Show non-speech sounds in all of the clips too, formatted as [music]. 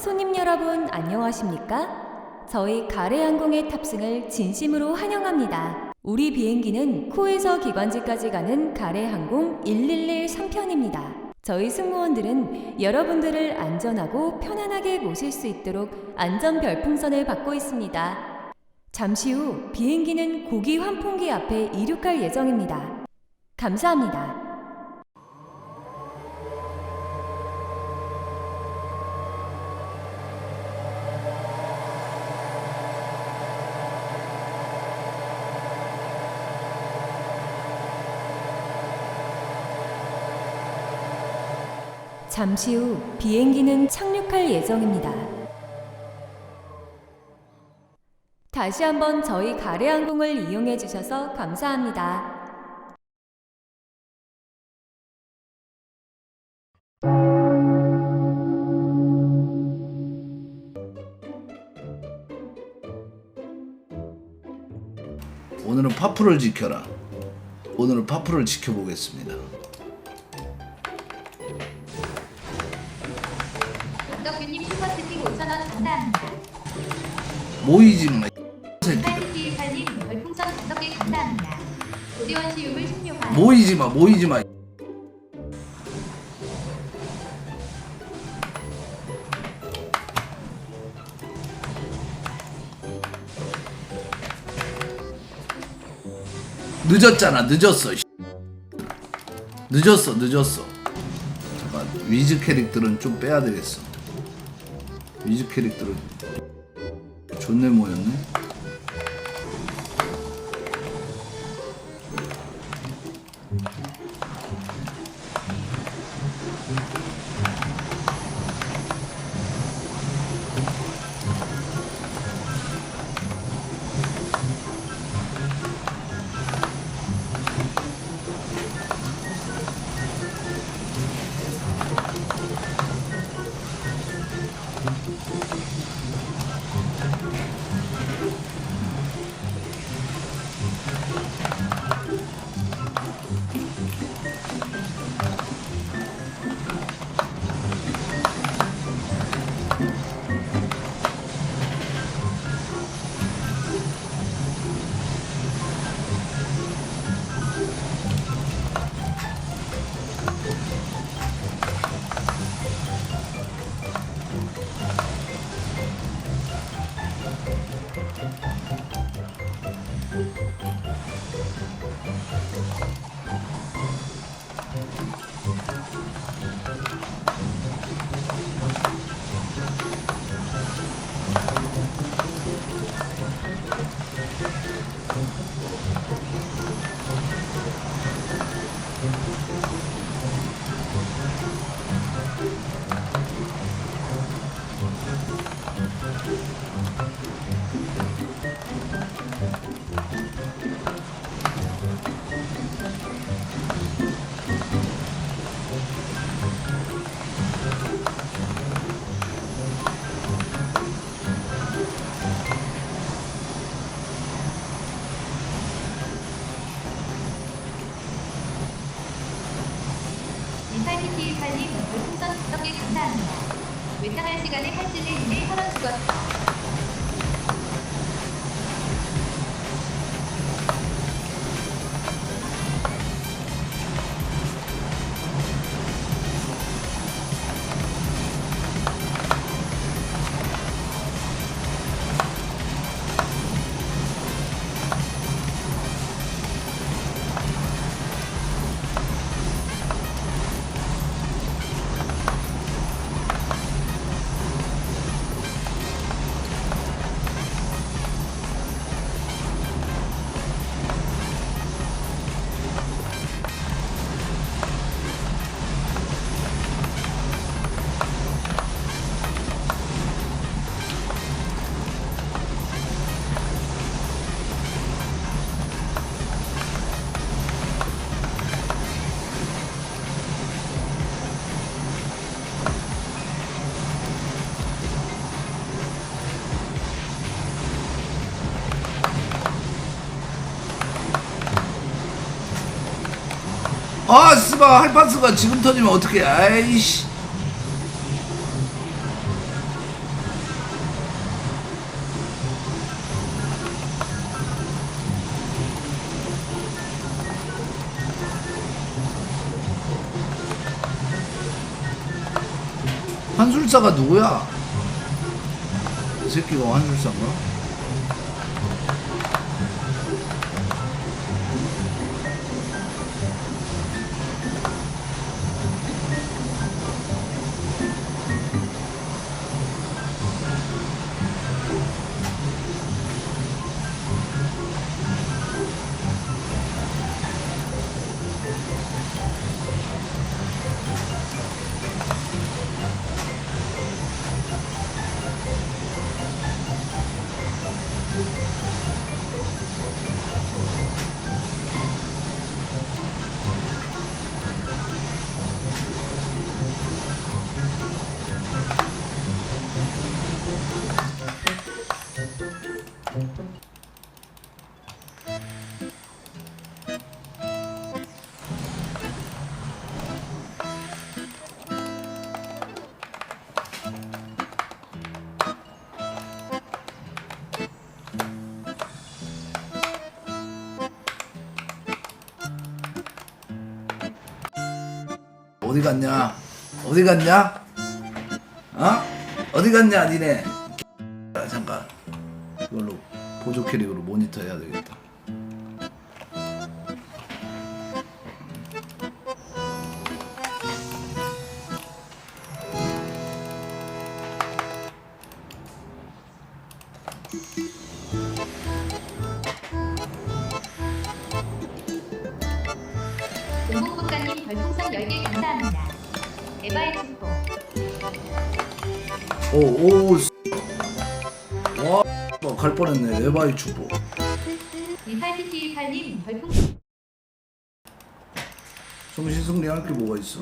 손님 여러분 안녕하십니까? 저희 가래항공의 탑승을 진심으로 환영합니다. 우리 비행기는 코에서 기관지까지 가는 가래항공 111 3편입니다. 저희 승무원들은 여러분들을 안전하고 편안하게 모실 수 있도록 안전 별풍선을 받고 있습니다. 잠시 후 비행기는 고기 환풍기 앞에 이륙할 예정입니다. 감사합니다. 잠시 후 비행기는 착륙할 예정입니다. 다시 한번 저희 가래항공을 이용해 주셔서 감사합니다. 오늘은 파프를 지켜라. 오늘은 파프를 지켜보겠습니다. 모이지 마. 이 새끼들. 팔티팔님 별풍선 5개 감사합니다. 고대원 시음을 신용한 모이지 마. 모이지 마. 늦었잖아. 늦었어. 이 늦었어. 늦었어. 잠깐 위즈 캐릭들은 좀 빼야 되겠어. 위즈 캐릭들은 존내 모였네. 팔티팔님 별풍선 5개 감사합니다. 외상할 시간에 팔찌를 인해 혈원 죽었어. 아 스바 할파스가 지금 터지면 어떻게 아이씨 한술사가 누구야? 이 새끼가 한술사인가? 어디 갔냐? 어디 갔냐? 어? 어디 갔냐, 니네? 아, 잠깐. 이걸로 보조 캐릭으로 모니터 해야 되겠다. 별풍선 10개 감사합니다. 에바의 축복. 오, 오, 씨. 와, 뭐갈 뻔했네. 에바이 축복. 28TT18님 별풍선 정신 승리할 게 뭐가 있어?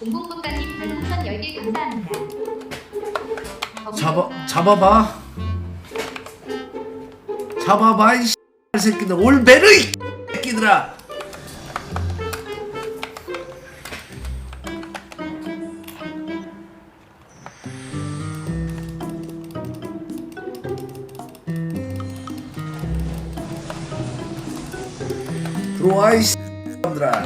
공공국가님 별풍선 10개 감사합니다. 잡아, 잡아봐. 잡아봐, 이 새끼들. 올베르, 이 새끼들아. 들어와, 이 새끼들아.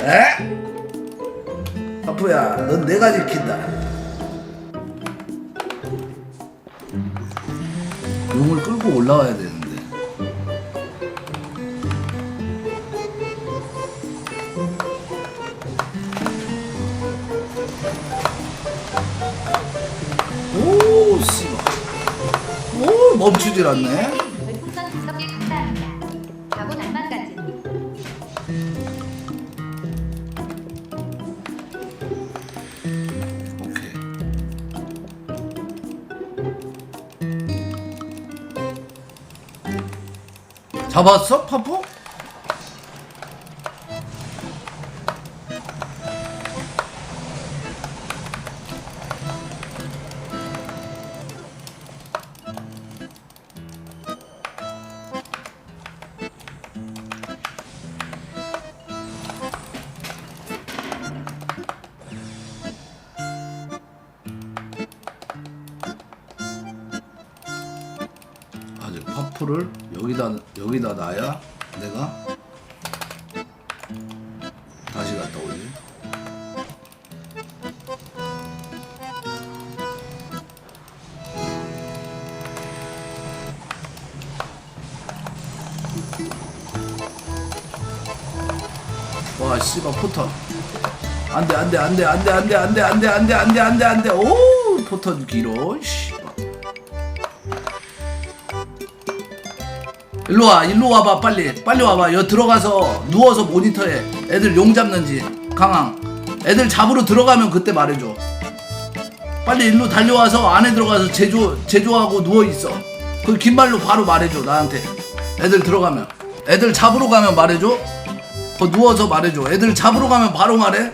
에? 하프야, 넌 내가 지킨다. 용을 끌고 올라와야 되 멈추질 않네. 별풍선 5개 감사합니다. 바보 낭만 가진 오케이. 잡았어, 파포? 파프를 여기다 여기다 놔야 내가 다시 갔다 오지. 와 씨발 포턴 안돼 안돼 안돼 안돼 안돼 안돼 안돼 안돼 안돼. 안돼 안돼 오 포턴 길어 씨 일로 와, 일로 와봐, 빨리. 빨리 와봐. 여기 들어가서 누워서 모니터해. 애들 용 잡는지. 강황. 애들 잡으러 들어가면 그때 말해줘. 빨리 일로 달려와서 안에 들어가서 제조, 제조하고 누워 있어. 그 긴 말로 바로 말해줘, 나한테. 애들 들어가면. 애들 잡으러 가면 말해줘. 거 누워서 말해줘. 애들 잡으러 가면 바로 말해.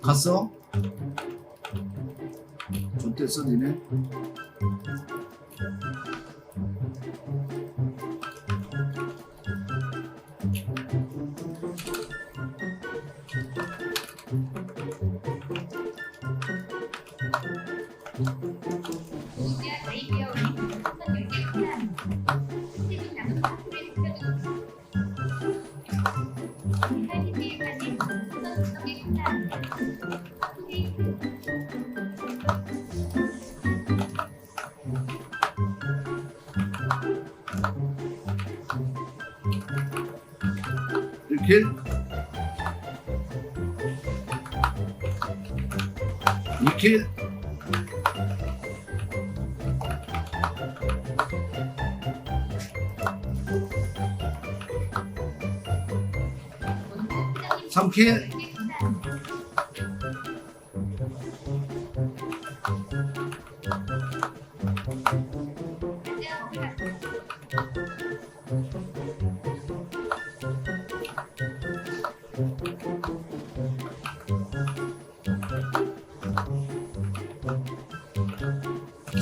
갔어? 좋댔어, 니네? 오케이. 이킬. 삼킬.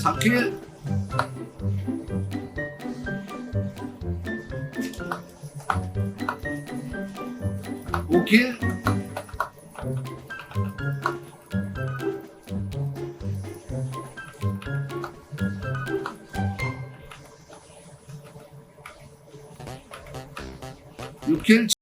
삼킬. 오킬. 육킬.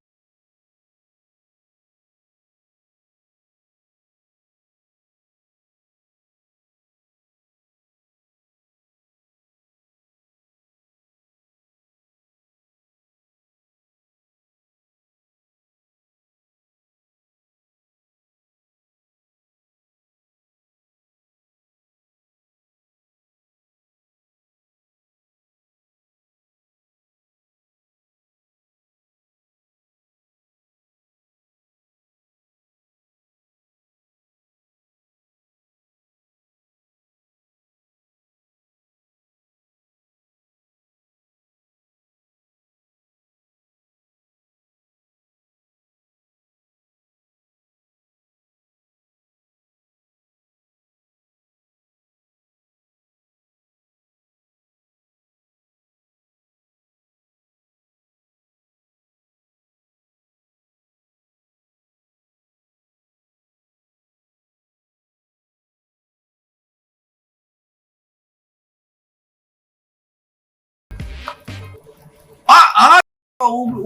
합니다.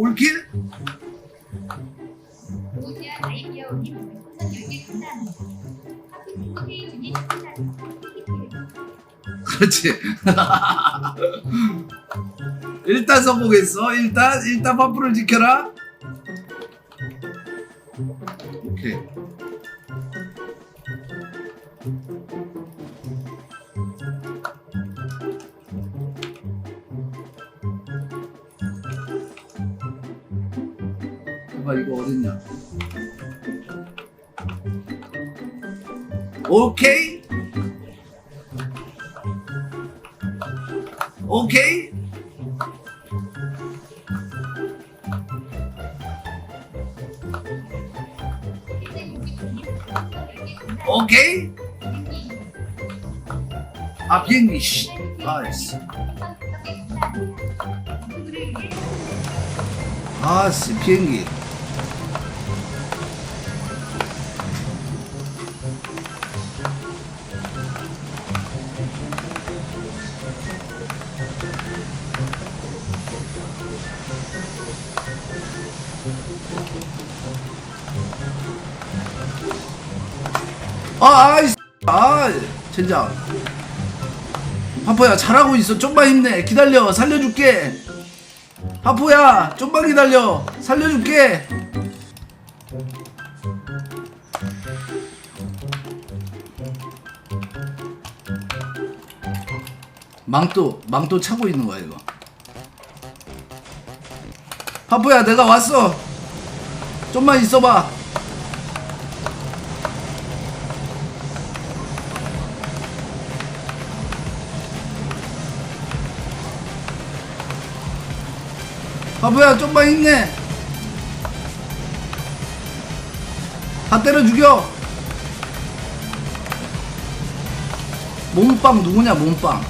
그렇지. [laughs] 일단 성공했어. 일단 일단 퍼플을 지켜라. 봐봐 이거 어딨냐? 오케이. 오케이. 오케이. 아 비행기 씨. 아이씨. 아씨 비행기. 아, 아이, 아, 젠장. 하포야, 잘하고 있어. 좀만 힘내. 기다려. 살려줄게. 하포야, 좀만 기다려. 살려줄게. 망토, 망토 차고 있는 거야, 이거. 하포야, 내가 왔어. 좀만 있어봐. 바보야 좀만 힘내. 다 때려 죽여. 몸빵 누구냐 몸빵?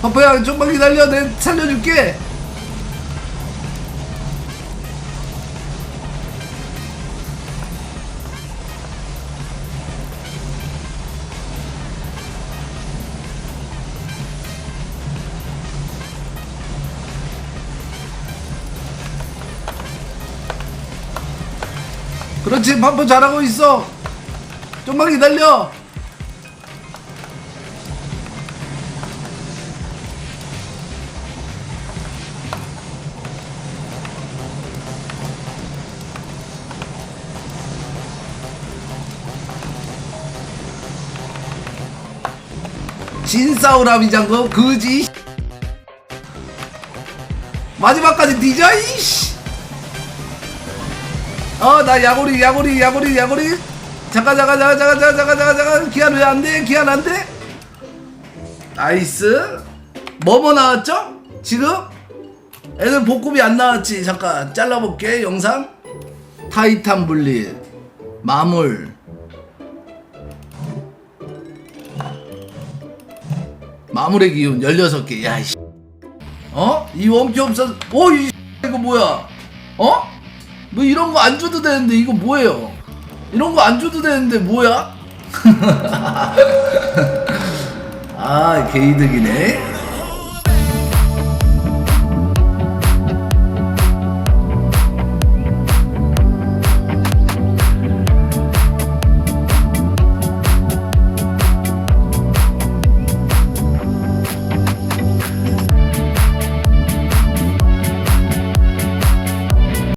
바보야 좀만 기다려. 내 살려줄게 그렇지 반포 잘하고 있어. 좀만 기다려. 진싸우라미 장군 그지? 마지막까지 뒤져 이씨 어 나 야구리 야구리 야구리 야구리. 잠깐 잠깐 잠깐 잠깐 잠깐 잠깐 잠깐 잠깐. 기한 왜 안돼? 기한 안돼? 나이스. 뭐뭐 나왔죠? 지금? 애들 볶음이 안 나왔지. 잠깐 잘라볼게. 영상. 타이탄 분리 마물. 마물의 기운 16개. 야 이씨. 어? 이 원피 없어 오이 이거 뭐야? 어? 뭐 이런 거 안 줘도 되는데 이거 뭐예요? 이런 거 안 줘도 되는데 뭐야? [laughs] 아 개이득이네